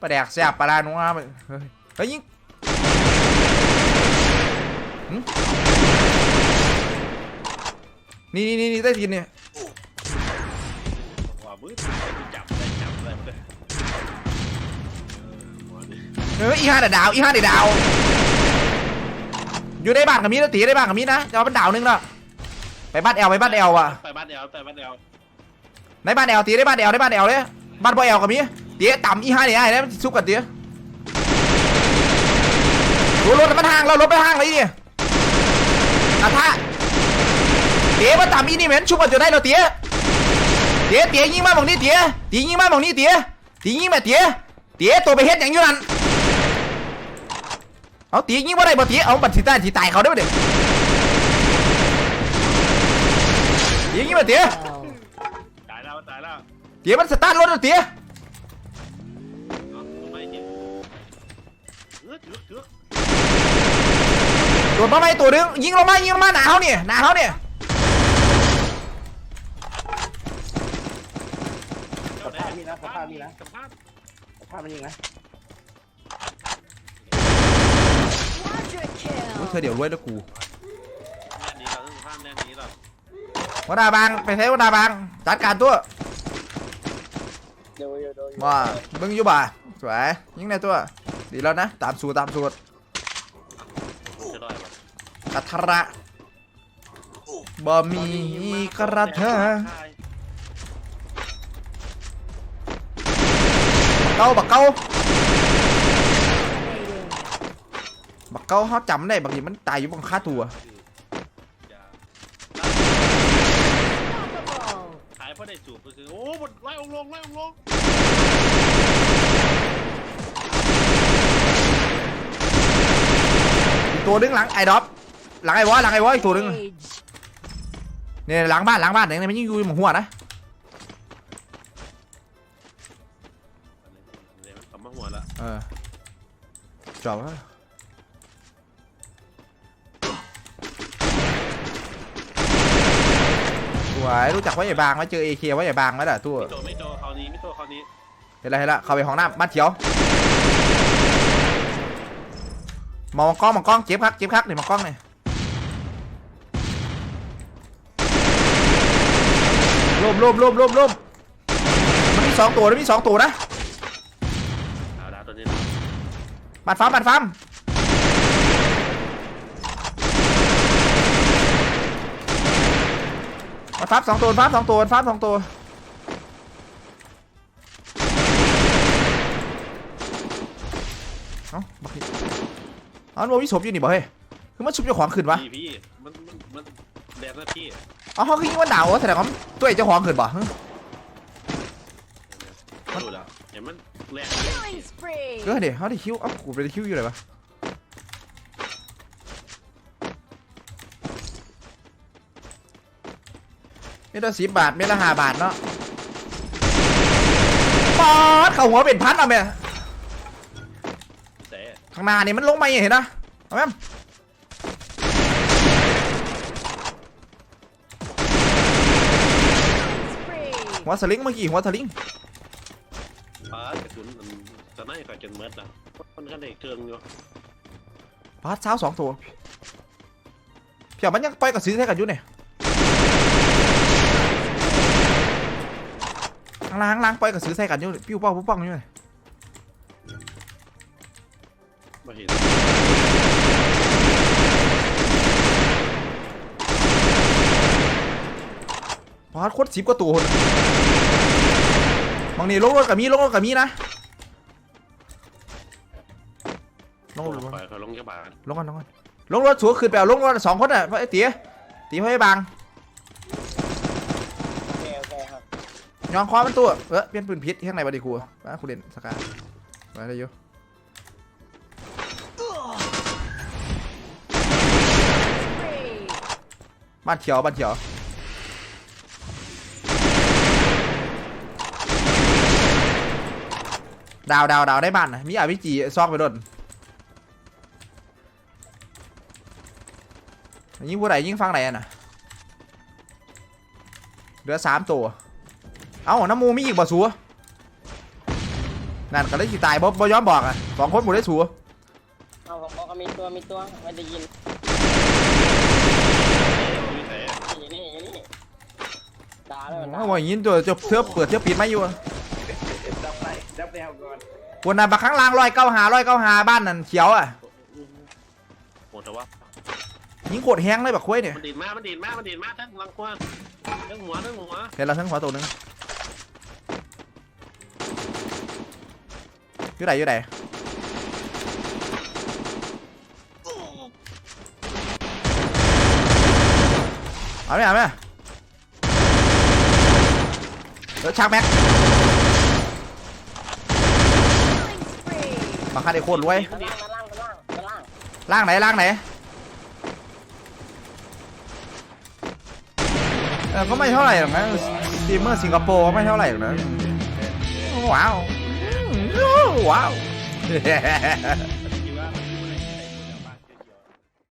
ปลาแดกแซ่บปลาลานัวเฮ้ยเฮ้ยยิงหึนี่นี่นี่นี่ได้ทีเนี่ยว่ามือจับได้จับได้เลยเออหัวนี่เอออีห้าเดดดาวอีห้าเดดดาว อยู่ในบ้านกับมีนะตีในบ้านกับมีนะจะเอาเป็นดาวหนึงละไปบ้านแอลไปบ้านแอลว่ะไปบ้านเดียวไปบ้านเดียวในบ้านแอลตีในบ้านแอลในบ้านแอลเลยบ้านบ่แอลกับมี เตี๋ยต่ำอีห้าเดี๋ยวไอ้แล้วมันซุกกันเตี๋ยรถรถมันห่างเรารถไปห่างเลยดิอาท่าเตี๋ยมันต่ำอีนี่เหม็นชุบกันอยู่ได้เราเตี๋ยเตี๋ยเตี๋ยยิงมาบอกนี่เตี๋ยเตี๋ยยิงมาบอกนี่เตี๋ยเตี๋ยยิงมาเตี๋ยเตี๋ยตัวไปเฮ็ดอย่างอยู่นั่นเอาเตี๋ยยิงว่าได้บ่เตี๋ยเอาบัตรสีตายสีตายเขาได้บ่เด็กเตี๋ยยิงมาเตี๋ยตายแล้วตายแล้วเตี๋ยมันสตาร์ทรถแล้วเตี๋ โดดมาไม่ตัวนึงยิงลงมายิงลงมาหนาเขาเนี่ยหนาเขาเนี่ยเจ้าแดงมีนะสภาพมีนะสภาพภาพมันยิงนะโอ้ยเธอเดี๋ยวรวยแล้วกูแน่นี้เราต้องสภาพแน่นี้เราวัดาบางไปใช้วัดาบางจัดการตัวเดี๋ยวเดี๋ยวเดี๋ยวว่ามึงอยู่บ่าสวยยิงในตัว ดีแล้วนะ ตามสูตรตามสูตรจะได้ปะกัทระบ่มีกระเทอเก้าบักเก้าบักเก้าเขาจำได้บางทีมันตายอยู่บนค่าตัวอย่าขายเพราะได้จูบก็คือโอ้บนไล่องลงไล่องลง อีก ตัวนึงหลังไอ้ดอปหลังไอ้วอหลังไอ้วออีกตัวนึงเนี่ยหลังบ้านหลังบ้านเนี่ยมันยิงอยู่หมหัวนะเดี๋ยวมันกลับมาหัวละเออจอบแล้วสวยรู้จักว่าใหญ่บางไหมเจอเอเคว่าใหญ่บางไหมล่ะตัวไม่โตไม่โตคราวนี้ไม่โตคราวนี้เห็นไรเห็นละเข้าไปห้องน้ำบ้านเขียว มองกล้องมองกล้องเจ็บครับเจ็บครับนี่มองกล้องนี่ร่มร่มร่มร่มร่มมันมีสองตัวนะมีสองตัวนะดาวดาวตัวนี้บัตรฟาร์มบัตรฟาร์มบัตรฟาร์มสองตัวฟาร์มสองตัวฟาร์มสองตัว อ้ามันบ่มีศพอยู่นี่บ่เฮ้ยคือมันชุบเจ้าของขึ้นวะพี่พี่มันมันมันแดดนะพี่อ้าเขาคือยิงว่าหนาววะแสดงว่าตัวเองเจ้าของขึ้นบ่ฮะดูแล้วเห็นมันแรง Killing spree! เออเดี๋ยวเขาได้คิวเอ้ากูไปได้คิวอยู่เลยวะเม็ดละสิบบาทเม็ดละห้าบาทเนาะปอดเข้าหัวเป็นพันเอาแม่ ข้างหน้านี่มันลงมาอย่างเห็นนะเอาแม่ Spree! หัวสลิงเมื่อกี้หัวสลิงปาร์กระสุนมันจะน่าจะจนเมดนะมันก็ได้เครื่องอยู่ปาดเช้าสองตัวเพียมันยังไปกับซื้อแท้กันอยู่เนี่ยข้างล่างข้างล่างไปกับซื้อใส่กันอยู่ปิ้วเป้าปุ๊บปังอยู่เลย มาเห็นปาดโคตรสิบกว่าตัวคนบางนี่ลงรถกับมีลงรถกับมีนะลงรถปล่อยเขาลงแค่บาทลงกันลงกันลงรถสัวขึ้นไปเอาลงรถสองคนอะเพราะไอ้เตี๋ยตีเพราะไอ้บางโอเคโอเคครับยองคอมันตัวเออเปลี่ยนปืนพิษที่ข้างในบดีครูมาคุณเล่นสกามาได้อยู่ Spree! บ้านเขียวบ้านเขียวดาวดาวดาวได้บ้านนะมีอาวิจีซอกไปโดนยิงผู้ใดยิงฟังไหนอะนะเหลือสามตัว เอ้าน้ำมูมีอีกบ่สัวนั่นก็เลยสิตายบ่บ่ยอมบอกอะสองคนบ่ได้สูเอาผมบอกมีตัวมีตัวไม่ได้ยิน มีแต่ อยู่นี่อยู่นี่ด่า เลยมันโอ้ยยินตัวจะเทือเปิดเทือปิดไม่อยู่ดับไปดับแนวก่อนคนน่ะบักข้างล่างร้อยเก้าหาร้อยเก้าหาบ้านนั่นเขียวอะหมดแต่ว่ายิงโคตรแห้งเลยบักคุ้ยเนี่ยมันดีดมากมันดีดมากมันดีดมากทั้งหลังกว้างทั้งหัวทั้งหัวเห็นเราทั้งหัวตัวหนึงอยู่ไหนอยู่ไหนเอาไหมเอาไหม เออชักแม็ก Killing spree. บังคับได้โคตรรวยด้านล่างด้านล่างด้านล่างด้านล่างล่างไหนล่างไหนเออก็ไม่เท่าไหร่หรอกนะสตรีมเมอร์สิงคโปร์ก็ไม่เท่าไหร่หรอกนะว้าวว้าว